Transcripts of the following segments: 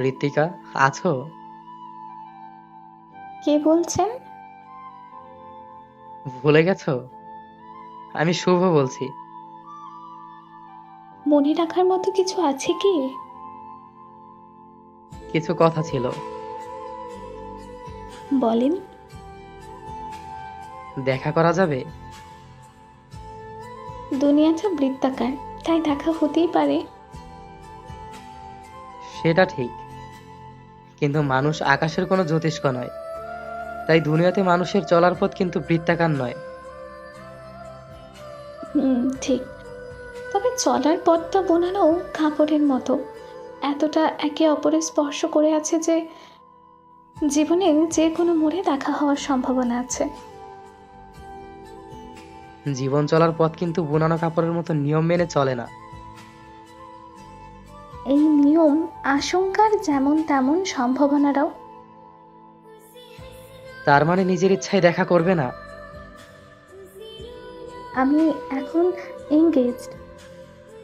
ঋতিকা আছো? কে বলছেন? ভুলে গেছো? আমি শুভ বলছি। মনে রাখার মতো কিছু আছে কি? কিছু কথা ছিল। বলেন। দেখা করা যাবে? দুনিয়াটা বৃত্তাকার তাই দেখা হতেই পারে। সেটা ঠিক। কিন্তু মানুষ আকাশের কোনো জ্যোতিষ্ক নয়। তাই দুনিয়াতে মানুষের চলার পথ কিন্তু বৃত্তাকার নয়। হুম ঠিক। তবে চলার পথটা বোনানো কাপড়ের মতো। এতটা একে অপরের স্পর্শ করে আছে যে জীবনে যে কোনো মোড়ে দেখা হওয়ার সম্ভাবনা আছে। জীবন চলার পথ কিন্তু বোনানো কাপড়ের মতো নিয়ম মেনে চলে না। এই নিয়ম আশঙ্কার যেমন তেমন সম্ভাবনারাও। তার মানে নিজের ইচ্ছায় দেখা করবে না? আমি এখন এঙ্গেজড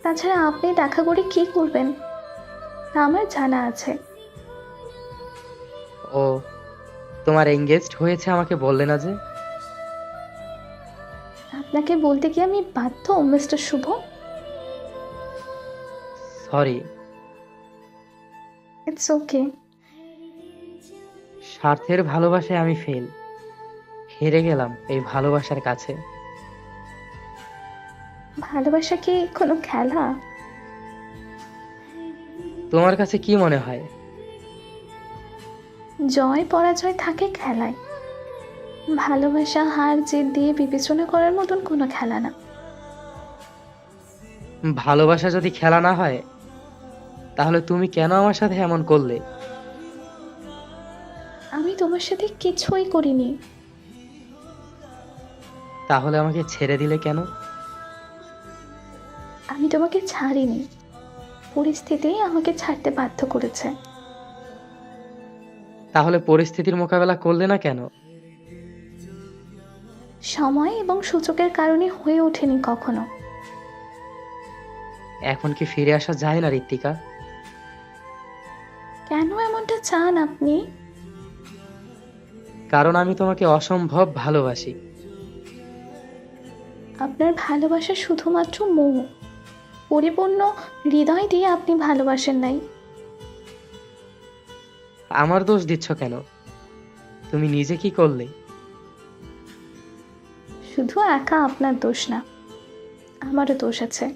তাছাড়া আপনি দেখা করে কি করবেন? তা আমার জানা আছে। ও তোমার এঙ্গেজড হয়েছে আমাকে বললে না যে? আপনাকে বলতে কি আমি বাধ্য mister Shuvo? Sorry it's okay স্বার্থের ভালোবাসায় আমি ফেল হেরে গেলাম এই ভালোবাসার কাছে। ভালোবাসা কি কোনো খেলা? তোমার কাছে কি মনে হয়? জয় পরাজয় থাকে খেলায়। ভালোবাসা হার জেদ দিয়ে বিবেচনা করার মতন কোনো খেলা না। ভালোবাসা যদি খেলা না হয় তাহলে তুমি কেন আমার সাথে এমন করলে? আমি তোমার সাথে কিছুই করিনি। তাহলে আমাকে ছেড়ে দিলে কেন? আমি তোমাকে ছাড়িনি। পরিস্থিতি আমাকে ছাড়তে বাধ্য করেছে। তাহলে পরিস্থিতির মোকাবেলা করলে না কেন? সময় এবং সূচকের কারণে হয়ে ওঠেনি কখনো। এখন কি ফিরে আসা যায় না ঋত্বিকা? কেন এমনটা চান আপনি? কারণ আমি তোমাকে অসম্ভব ভালোবাসি। আপনার ভালোবাসা শুধুমাত্র মোহ পরিপূর্ণ হৃদয় দিয়ে আপনি ভালোবাসেন নাই। আমার দোষ দিচ্ছ কেন? তুমি নিজে কি করলে? শুধু একা আপনার দোষ না আমারও দোষ আছে।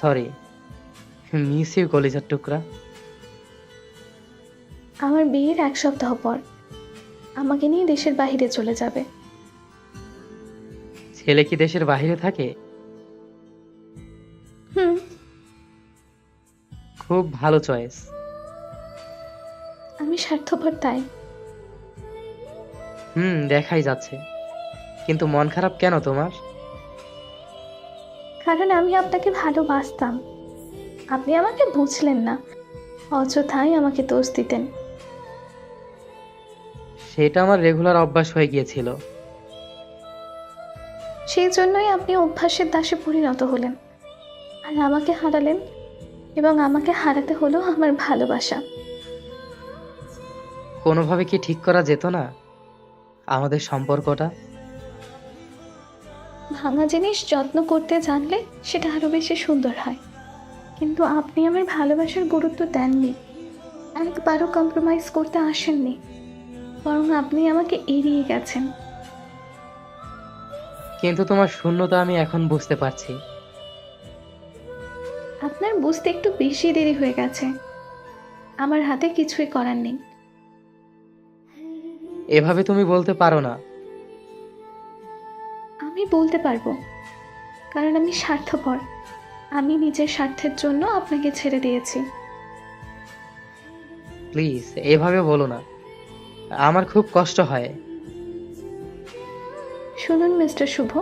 সরি মিস ইউ কলিজার টুকরা। আমার বিয়ের এক সপ্তাহ পর আমাকে নিয়ে দেশের বাইরে চলে যাবে। ছেলে কি দেশের বাইরে থাকে? হুম। খুব ভালো চয়েস আমি স্বার্থপর তাই। হুম দেখাই যাচ্ছে। কিন্তু মন খারাপ কেন তোমার? কারণ আমি আপনাকে ভালোবাসতাম। আপনি আমাকে বুঝলেন না। অযথাই আমাকে দোষ দিতেন। সেটা আমার রেগুলার অভ্যাস হয়ে গিয়েছিল। সেই জন্যই আপনি অভ্যাসের দাসে পরিণত হলেন। আর আমাকে হারালেন এবং আমাকে হারাতে হলো আমার ভালোবাসা। কোনোভাবে কি ঠিক করা যেত না? আমাদের সম্পর্কটা? ভাঙা জিনিস যত্ন করতে জানলে সেটা আরও বেশি সুন্দর হয়। কিন্তু আপনি আমার ভালোবাসার গুরুত্ব দেননি। একবারও কম্প্রোমাইজ করতে আসেননি। বরং আপনি আমাকে এড়িয়ে গেছেন। কিন্তু তোমার শূন্যতা আমি এখন বুঝতে পারছি। আপনার বুঝতে একটু বেশি দেরি হয়ে গেছে। আমার হাতে কিছুই করার নেই। এভাবে তুমি বলতে পারো না। আমি বলতে পারব। কারণ আমি স্বার্থপর। আমি নিজের স্বার্থের জন্য আপনাকে ছেড়ে দিয়েছি। প্লিজ এভাবে বলো না। আমার খুব কষ্ট হয়। শুনুন মিস্টার শুভ।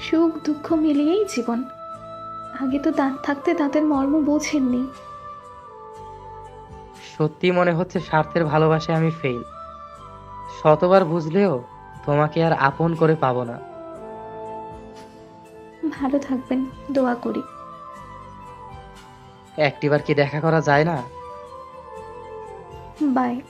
সুখ দুঃখ মিলিয়েই জীবন। আগে তো দাঁত থাকতে দাঁতের মর্ম বোঝেননি। সত্যি মনে হচ্ছে স্বার্থের ভালোবাসায় আমি ফেল শতবার বুঝলেও তোমাকে আর আপন করে পাবো না। ভালো থাকবেন দোয়া করি। একটিবার কি দেখা করা যায় না? বাই।